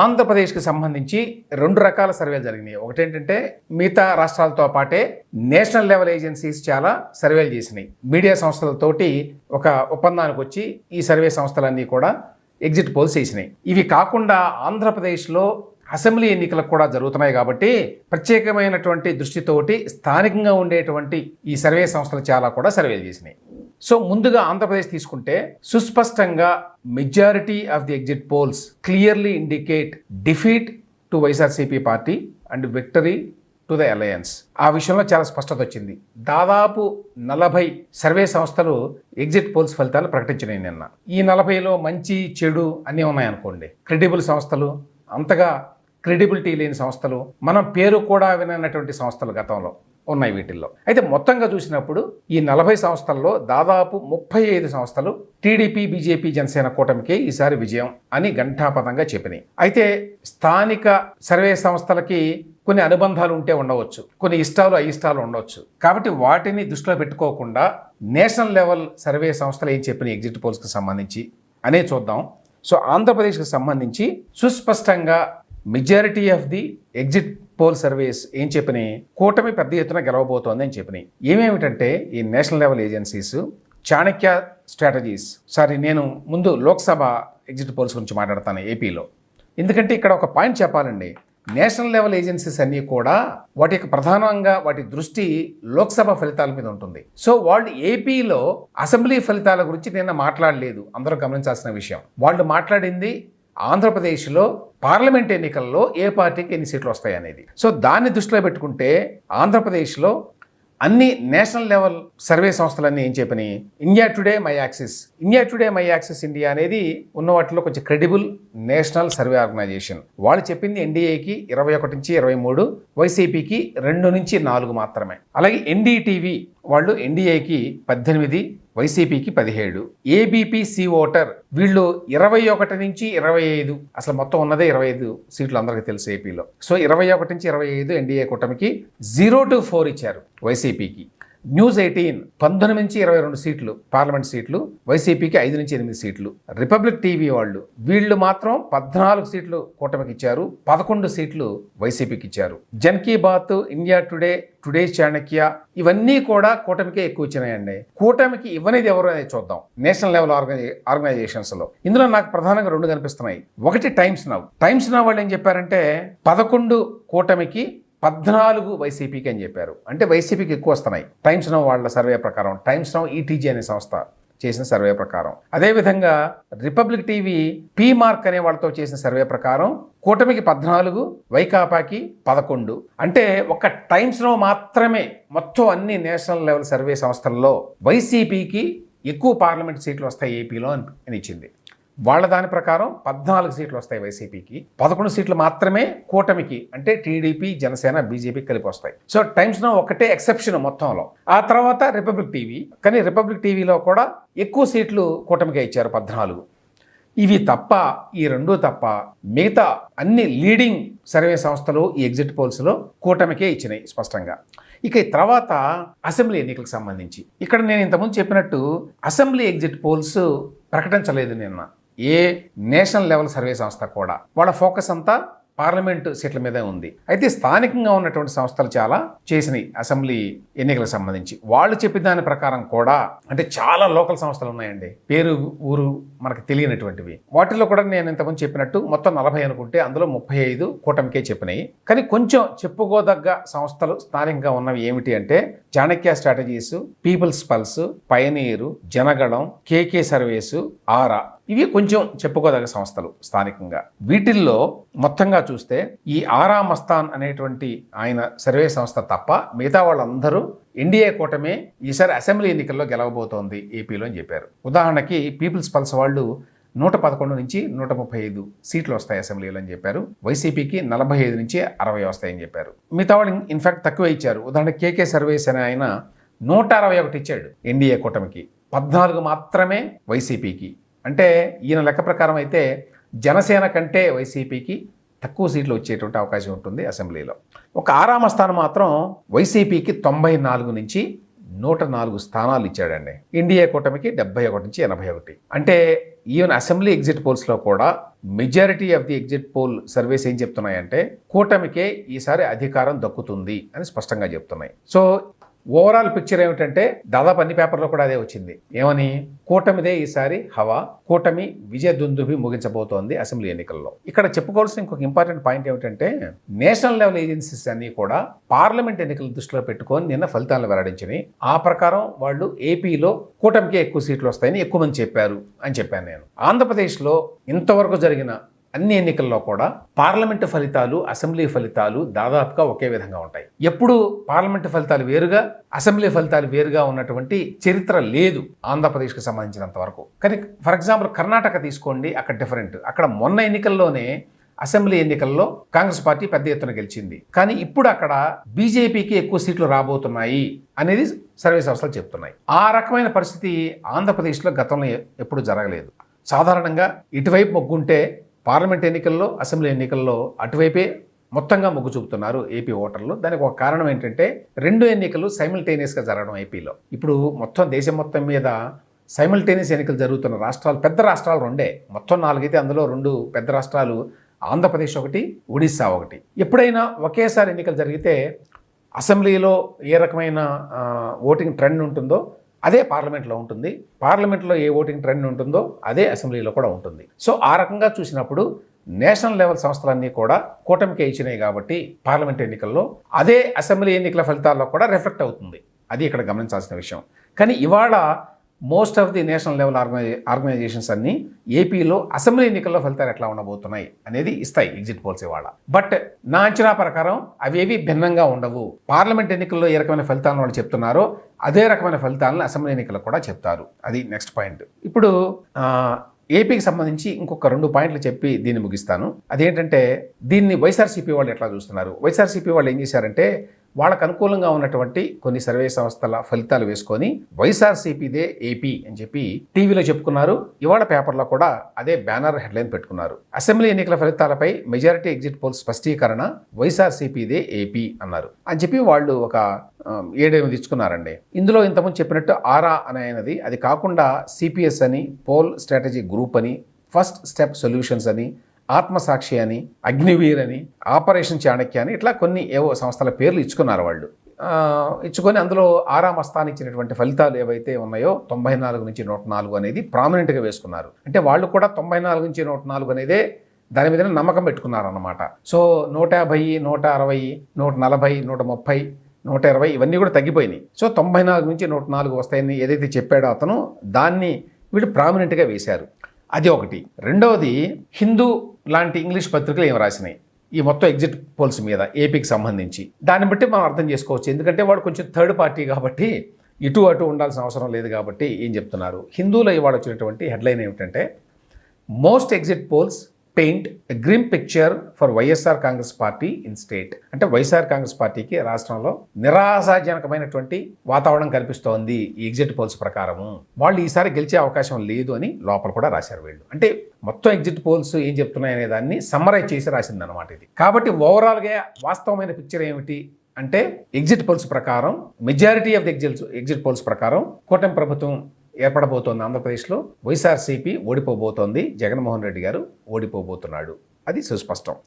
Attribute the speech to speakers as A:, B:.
A: ఆంధ్రప్రదేశ్కి సంబంధించి రెండు రకాల సర్వేలు జరిగినాయి. ఒకటేంటంటే మిగతా రాష్ట్రాలతో పాటే నేషనల్ లెవెల్ ఏజెన్సీస్ చాలా సర్వేలు చేసినాయి. మీడియా సంస్థలతోటి ఒక ఒప్పందానికి వచ్చి ఈ సర్వే సంస్థలన్నీ కూడా ఎగ్జిట్ పోల్స్ చేసినాయి. ఇవి కాకుండా ఆంధ్రప్రదేశ్లో అసెంబ్లీ ఎన్నికలకు కూడా జరుగుతున్నాయి కాబట్టి ప్రత్యేకమైనటువంటి దృష్టితోటి స్థానికంగా ఉండేటువంటి ఈ సర్వే సంస్థలు చాలా కూడా సర్వేలు చేసినాయి. సో ముందుగా ఆంధ్రప్రదేశ్ తీసుకుంటే సుస్పష్టంగా majority of the exit polls clearly indicate defeat to YSRCP party and victory to the alliance ఆ విషయంలో చాలా స్పష్టత వచ్చింది. దాదాపు నలభై సర్వే సంస్థలు ఎగ్జిట్ పోల్స్ ఫలితాలు ప్రకటించినాయి నిన్న. ఈ నలభైలో మంచి చెడు అన్నీ ఉన్నాయనుకోండి. క్రెడిబుల్ సంస్థలు అంతగా క్రెడిబిలిటీ లేని సంస్థలు మనం పేరు కూడా విననటువంటి సంస్థలు గతంలో. ఉన్నాయి వీటిల్లో. అయితే మొత్తంగా చూసినప్పుడు ఈ నలభై సంస్థల్లో దాదాపు ముప్పై ఐదు సంస్థలు టీడీపీ బీజేపీ జనసేన కూటమికే ఈసారి విజయం అని ఘంటాపథంగా చెప్పినాయి. అయితే స్థానిక సర్వే సంస్థలకి కొన్ని అనుబంధాలు ఉంటే ఉండవచ్చు. కొన్ని ఇష్టాలు అయిష్టాలు ఉండవచ్చు. కాబట్టి వాటిని దృష్టిలో పెట్టుకోకుండా నేషనల్ లెవెల్ సర్వే సంస్థలు ఏం చెప్పిన ఎగ్జిట్ పోల్స్కి సంబంధించి అనే చూద్దాం. సో ఆంధ్రప్రదేశ్కి సంబంధించి సుస్పష్టంగా majority of the exit poll service ఏం చెప్పినాయి? కూటమి పెద్ద ఎత్తున గెలవబోతోంది అని చెప్పినాయి. ఏమేమిటంటే ఈ national level agencies Chanakya strategies. Sorry నేను ముందు లోక్సభ ఎగ్జిట్ పోల్స్ గురించి మాట్లాడతాను ఏపీలో. ఎందుకంటే ఇక్కడ ఒక పాయింట్ చెప్పాలండి. నేషనల్ లెవెల్ ఏజెన్సీస్ అన్నీ కూడా వాటి యొక్క ప్రధానంగా వాటి దృష్టి లోక్సభ ఫలితాల మీద ఉంటుంది. సో వాళ్ళు ఏపీలో అసెంబ్లీ ఫలితాల గురించి నిన్న మాట్లాడలేదు. అందరూ గమనించాల్సిన విషయం. వాళ్ళు మాట్లాడింది ఆంధ్రప్రదేశ్లో పార్లమెంట్ ఎన్నికల్లో ఏ పార్టీకి ఎన్ని సీట్లు వస్తాయి అనేది సో దాన్ని దృష్టిలో పెట్టుకుంటే ఆంధ్రప్రదేశ్లో అన్ని నేషనల్ లెవెల్ సర్వే సంస్థలన్నీ ఏం చెప్పని India Today My Axis. India Today My Axis India అనేది ఉన్న వాటిలో కొంచెం క్రెడిబుల్ నేషనల్ సర్వే ఆర్గనైజేషన్. వాళ్ళు చెప్పింది ఎన్డీఏకి ఇరవై ఒకటి నుంచి ఇరవై మూడు వైసీపీకి రెండు నుంచి నాలుగు మాత్రమే. అలాగే ఎన్డీటీవీ వాళ్ళు ఎన్డీఏకి పద్దెనిమిది వైసీపీకి పదిహేడు ఏబీపీ సి ఓటర్ వీళ్ళు ఇరవై ఒకటి నుంచి ఇరవై ఐదు అసలు మొత్తం ఉన్నదే ఇరవై ఐదు సీట్లు అందరికీ తెలుసు ఏపీలో. సో ఇరవై ఒకటి నుంచి ఇరవై ఐదు ఎన్డీఏ కూటమికి జీరో టు ఫోర్ ఇచ్చారు వైసీపీకి. న్యూస్ ఎయిటీన్ పంతొమ్మిది నుంచి ఇరవై రెండు సీట్లు పార్లమెంట్ సీట్లు వైసీపీకి ఐదు నుంచి ఎనిమిది సీట్లు. రిపబ్లిక్ టీవీ వాళ్ళు వీళ్ళు మాత్రం పద్నాలుగు సీట్లు కూటమికి ఇచ్చారు పదకొండు సీట్లు వైసీపీకి ఇచ్చారు. Jan Ki Baat India Today Today Chanakya ఇవన్నీ కూడా కూటమికే ఎక్కువ ఇచ్చినాయండి. కూటమికి ఇవ్వనేది ఎవరు అనేది చూద్దాం. నేషనల్ లెవెల్ ఆర్గనై ఆర్గనైజేషన్స్లో ఇందులో నాకు ప్రధానంగా రెండు కనిపిస్తున్నాయి. ఒకటి టైమ్స్ నవ్ టైమ్స్ నవ్ వాళ్ళు ఏం చెప్పారంటే పదకొండు కూటమికి పద్నాలుగు వైసీపీకి అని చెప్పారు. అంటే వైసీపీకి ఎక్కువ వస్తున్నాయి. టైమ్స్ నౌ వాళ్ళ సర్వే ప్రకారం టైమ్స్ నౌ ఈటీజీ అనే సంస్థ చేసిన సర్వే ప్రకారం. అదేవిధంగా రిపబ్లిక్ టీవీ పీ మార్క్ అనే వాళ్ళతో చేసిన సర్వే ప్రకారం కూటమికి పద్నాలుగు వైకాపాకి పదకొండు. అంటే ఒక టైమ్స్లో మాత్రమే మొత్తం అన్ని నేషనల్ లెవెల్ సర్వే సంస్థల్లో వైసీపీకి ఎక్కువ పార్లమెంట్ సీట్లు వస్తాయి ఏపీలో అని అని ఇచ్చింది వాళ్ళ దాని ప్రకారం పద్నాలుగు సీట్లు వస్తాయి వైసీపీకి. పదకొండు సీట్లు మాత్రమే కూటమికి అంటే టీడీపీ జనసేన బీజేపీ కలిపి వస్తాయి. సో టైమ్స్ నో ఒకటే ఎక్సెప్షన్ మొత్తంలో. ఆ తర్వాత రిపబ్లిక్ టీవీ. కానీ రిపబ్లిక్ టీవీలో కూడా ఎక్కువ సీట్లు కూటమికే ఇచ్చారు పద్నాలుగు. ఇవి తప్ప ఈ రెండు తప్ప మిగతా అన్ని లీడింగ్ సర్వే సంస్థలు ఈ ఎగ్జిట్ పోల్స్లో కూటమికే ఇచ్చినాయి స్పష్టంగా. ఇక ఈ తర్వాత అసెంబ్లీ ఎన్నికలకు సంబంధించి. ఇక్కడ నేను ఇంతకుముందు చెప్పినట్టు అసెంబ్లీ ఎగ్జిట్ పోల్స్ ప్రకటించలేదు నిన్న. ఏ నేషనల్ లెవెల్ సర్వే సంస్థ కూడా. వాళ్ళ ఫోకస్ అంతా పార్లమెంటు సీట్ల మీదే ఉంది. అయితే స్థానికంగా ఉన్నటువంటి సంస్థలు చాలా చేసినాయి అసెంబ్లీ ఎన్నికలకు సంబంధించి. వాళ్ళు చెప్పిన దాని ప్రకారం కూడా అంటే చాలా లోకల్ సంస్థలు ఉన్నాయండి. పేరు ఊరు మనకు తెలియనటువంటివి. వాటిలో కూడా నేను ఇంతకుముందు చెప్పినట్టు మొత్తం నలభై అనుకుంటే అందులో ముప్పై ఐదు కూటమికే చెప్పినాయి. కానీ కొంచెం చెప్పుకోదగ్గ సంస్థలు స్థానికంగా ఉన్నవి ఏమిటి అంటే Chanakya strategies People's Pulse pioneer Janaganam KK surveys Aaraa. ఇవి కొంచెం చెప్పుకోదగ్గ సంస్థలు స్థానికంగా. వీటిల్లో మొత్తంగా చూస్తే ఈ ఆరా మస్తాన్ అనేటువంటి ఆయన సర్వే సంస్థ తప్ప మిగతా వాళ్ళందరూ ఎన్డీఏ కూటమే ఈసారి అసెంబ్లీ ఎన్నికల్లో గెలవబోతోంది ఏపీలో అని చెప్పారు. ఉదాహరణకి పీపుల్స్ పల్స్ వాళ్ళు నూట పదకొండు నుంచి నూట ముప్పై ఐదు సీట్లు వస్తాయి అసెంబ్లీలో అని చెప్పారు. వైసీపీకి నలభై ఐదు నుంచి అరవై వస్తాయని చెప్పారు. మిగతా వాళ్ళు ఇన్ఫాక్ట్ తక్కువ ఇచ్చారు. ఉదాహరణ కేకే సర్వేస్ అనే ఆయన నూట అరవై ఒకటి ఇచ్చాడు ఎన్డీఏ కూటమికి. పద్నాలుగు మాత్రమే వైసీపీకి. అంటే ఈయన లెక్క ప్రకారం అయితే జనసేన కంటే వైసీపీకి తక్కువ సీట్లు వచ్చేటువంటి అవకాశం ఉంటుంది అసెంబ్లీలో. ఒక ఆరామ స్థానం మాత్రం వైసీపీకి తొంభై నాలుగు నుంచి నూట నాలుగు స్థానాలు ఇచ్చాడండి. ఇండియా కూటమికి డెబ్బై ఒకటి నుంచి ఎనభై ఒకటి. అంటే ఈవెన్ అసెంబ్లీ ఎగ్జిట్ పోల్స్లో కూడా majority of the exit poll surveys ఏం చెప్తున్నాయంటే కూటమికే ఈసారి అధికారం దక్కుతుంది అని స్పష్టంగా చెప్తున్నాయి. సో ఓవరాల్ పిక్చర్ ఏమిటంటే దాదాపు అన్ని పేపర్లో కూడా అదే వచ్చింది. ఏమని? కూటమిదే ఈసారి హవా కూటమి విజయ దుందుభి ముగించబోతోంది అసెంబ్లీ ఎన్నికల్లో. ఇక్కడ చెప్పుకోవాల్సిన ఇంకొక ఇంపార్టెంట్ పాయింట్ ఏమిటంటే నేషనల్ లెవెల్ ఏజెన్సీస్ అన్ని కూడా పార్లమెంట్ ఎన్నికల దృష్టిలో పెట్టుకొని నిన్న ఫలితాలను వెల్లడించినాయి. ఆ ప్రకారం వాళ్ళు ఏపీలో కూటమికి ఎక్కువ సీట్లు వస్తాయని ఎక్కువ మంది చెప్పారు అని చెప్పాను నేను. ఆంధ్రప్రదేశ్లో ఇంతవరకు జరిగిన అన్ని ఎన్నికల్లో కూడా పార్లమెంటు ఫలితాలు అసెంబ్లీ ఫలితాలు దాదాపుగా ఒకే విధంగా ఉంటాయి. ఎప్పుడు పార్లమెంటు ఫలితాలు వేరుగా అసెంబ్లీ ఫలితాలు వేరుగా ఉన్నటువంటి చరిత్ర లేదు ఆంధ్రప్రదేశ్కి సంబంధించినంత వరకు. కానీ ఫర్ ఎగ్జాంపుల్ కర్ణాటక తీసుకోండి అక్కడ డిఫరెంట్. అక్కడ మొన్న ఎన్నికల్లోనే అసెంబ్లీ ఎన్నికల్లో కాంగ్రెస్ పార్టీ పెద్ద ఎత్తున గెలిచింది. కానీ ఇప్పుడు అక్కడ బీజేపీకి ఎక్కువ సీట్లు రాబోతున్నాయి అనేది సర్వే సంస్థలు చెప్తున్నాయి. ఆ రకమైన పరిస్థితి ఆంధ్రప్రదేశ్లో గతంలో ఎప్పుడు జరగలేదు. సాధారణంగా ఇటువైపు మొగ్గుంటే పార్లమెంట్ ఎన్నికల్లో అసెంబ్లీ ఎన్నికల్లో అటువైపే మొత్తంగా మొగ్గు చూపుతున్నారు ఏపీ ఓటర్లు. దానికి ఒక కారణం ఏంటంటే రెండు ఎన్నికలు సైమిల్టేనియస్గా జరగడం ఏపీలో. ఇప్పుడు మొత్తం దేశం మొత్తం మీద సైమిల్టేనియస్ ఎన్నికలు జరుగుతున్న రాష్ట్రాలు పెద్ద రాష్ట్రాలు రెండే. మొత్తం నాలుగైతే అందులో రెండు పెద్ద రాష్ట్రాలు ఆంధ్రప్రదేశ్ ఒకటి ఒడిస్సా ఒకటి. ఎప్పుడైనా ఒకేసారి ఎన్నికలు జరిగితే అసెంబ్లీలో ఏ రకమైన ఓటింగ్ ట్రెండ్ ఉంటుందో అదే పార్లమెంట్లో ఉంటుంది. పార్లమెంట్లో ఏ ఓటింగ్ ట్రెండ్ ఉంటుందో అదే అసెంబ్లీలో కూడా ఉంటుంది. సో ఆ రకంగా చూసినప్పుడు నేషనల్ లెవెల్ సంస్థలన్నీ కూడా కూటమికే ఇచ్చినాయి కాబట్టి పార్లమెంట్ ఎన్నికల్లో అదే అసెంబ్లీ ఎన్నికల ఫలితాల్లో కూడా రిఫ్లెక్ట్ అవుతుంది. అది ఇక్కడ గమనించాల్సిన విషయం. కానీ ఇవాళ most of the national level organi organizations అన్ని ఏపీలో అసెంబ్లీ ఎన్నికల్లో ఫలితాలు ఎట్లా ఉండబోతున్నాయి అనేది ఇస్తాయి ఎగ్జిట్ పోల్స్ ఇవాళ. బట్ నా అంచనా ప్రకారం అవేవి భిన్నంగా ఉండవు. పార్లమెంట్ ఎన్నికల్లో ఏ రకమైన ఫలితాలను వాళ్ళు చెప్తున్నారో అదే రకమైన ఫలితాలను అసెంబ్లీ ఎన్నికల్లో కూడా చెప్తారు. అది నెక్స్ట్ పాయింట్. ఇప్పుడు ఏపీకి సంబంధించి ఇంకొక రెండు పాయింట్లు చెప్పి దీన్ని ముగిస్తాను. అదేంటంటే దీన్ని వైఎస్ఆర్సీపీ వాళ్ళు ఎట్లా చూస్తున్నారు? వైఎస్ఆర్సీపీ వాళ్ళు ఏం చేశారంటే వాళ్ళకు అనుకూలంగా ఉన్నటువంటి కొన్ని సర్వే సంస్థల ఫలితాలు వేసుకొని వైఎస్ఆర్సీపీదే ఏపీ అని చెప్పి టీవీలో చెప్పుకున్నారు. ఇవాళ పేపర్లో కూడా అదే బ్యానర్ హెడ్లైన్ పెట్టుకున్నారు. అసెంబ్లీ ఎన్నికల ఫలితాలపై మెజారిటీ ఎగ్జిట్ పోల్ స్పష్టీకరణ వైఎస్ఆర్సీపీదే ఏపీ అన్నారు. అని చెప్పి వాళ్ళు ఒక ఆ, తెచ్చుకున్నారండి. ఇందులో ఇంతకుముందు చెప్పినట్టు ఆరా అనేది అది కాకుండా సిపిఎస్ అని పోల్ స్ట్రాటజీ గ్రూప్ అని ఫస్ట్ స్టెప్ సొల్యూషన్స్ అని ఆత్మసాక్షి అని అగ్నివీర్ అని ఆపరేషన్ చాణక్య అని ఇట్లా కొన్ని ఏవో సంస్థల పేర్లు ఇచ్చుకున్నారు వాళ్ళు. ఇచ్చుకొని అందులో ఆరా ఇచ్చినటువంటి ఫలితాలు ఏవైతే ఉన్నాయో తొంభై నాలుగు నుంచి నూట నాలుగు అనేది ప్రామినెంట్గా వేసుకున్నారు. అంటే వాళ్ళు కూడా తొంభై నాలుగు నుంచి నూట నాలుగు అనేదే దాని మీద నమ్మకం పెట్టుకున్నారు అన్నమాట సో నూట యాభై నూట అరవై నూట నలభై నూట ముప్పై నూట ఇరవై ఇవన్నీ కూడా తగ్గిపోయినాయి. సో తొంభై నాలుగు నుంచి నూట నాలుగు వస్తాయని ఏదైతే చెప్పాడో అతను దాన్ని వీళ్ళు ప్రామినెంట్గా వేశారు. అది ఒకటి. రెండవది హిందూ లాంటి ఇంగ్లీష్ పత్రికలు ఏం రాసినాయి? ఈ మొత్తం ఎగ్జిట్ పోల్స్ మీద ఏపీకి సంబంధించి. దాన్ని బట్టి మనం అర్థం చేసుకోవచ్చు. ఎందుకంటే వాడు కొంచెం థర్డ్ పార్టీ కాబట్టి ఇటు అటు ఉండాల్సిన అవసరం లేదు కాబట్టి ఏం చెప్తున్నారు? హిందువుల ఇవాళ వచ్చినటువంటి హెడ్లైన్ ఏమిటంటే most exit polls paint a grim picture for YSR Congress party in state అంటే వైఎస్ఆర్ కాంగ్రెస్ పార్టీకి రాష్ట్రంలో నిరాశాజనకమైనటువంటి వాతావరణం కల్పిస్తోంది ఈ ఎగ్జిట్ పోల్స్ ప్రకారము. వాళ్ళు ఈసారి గెలిచే అవకాశం లేదు అని లోపల కూడా రాశారు వీళ్ళు. అంటే మొత్తం ఎగ్జిట్ పోల్స్ ఏం చెప్తున్నాయి అనే దాన్ని సమ్మరైజ్ చేసి రాసింది అనమాట ఇది. కాబట్టి ఓవరాల్గా వాస్తవమైన పిక్చర్ ఏమిటి? అంటే ఎగ్జిట్ పోల్స్ ప్రకారం majority of the exit exit polls ప్రకారం కూటమి ప్రభుత్వం ఏర్పడబోతోంది ఆంధ్రప్రదేశ్లో. వైఎస్ఆర్సీపీ ఓడిపోబోతోంది. జగన్మోహన్ రెడ్డి గారు ఓడిపోబోతున్నాడు. అది సుస్పష్టం.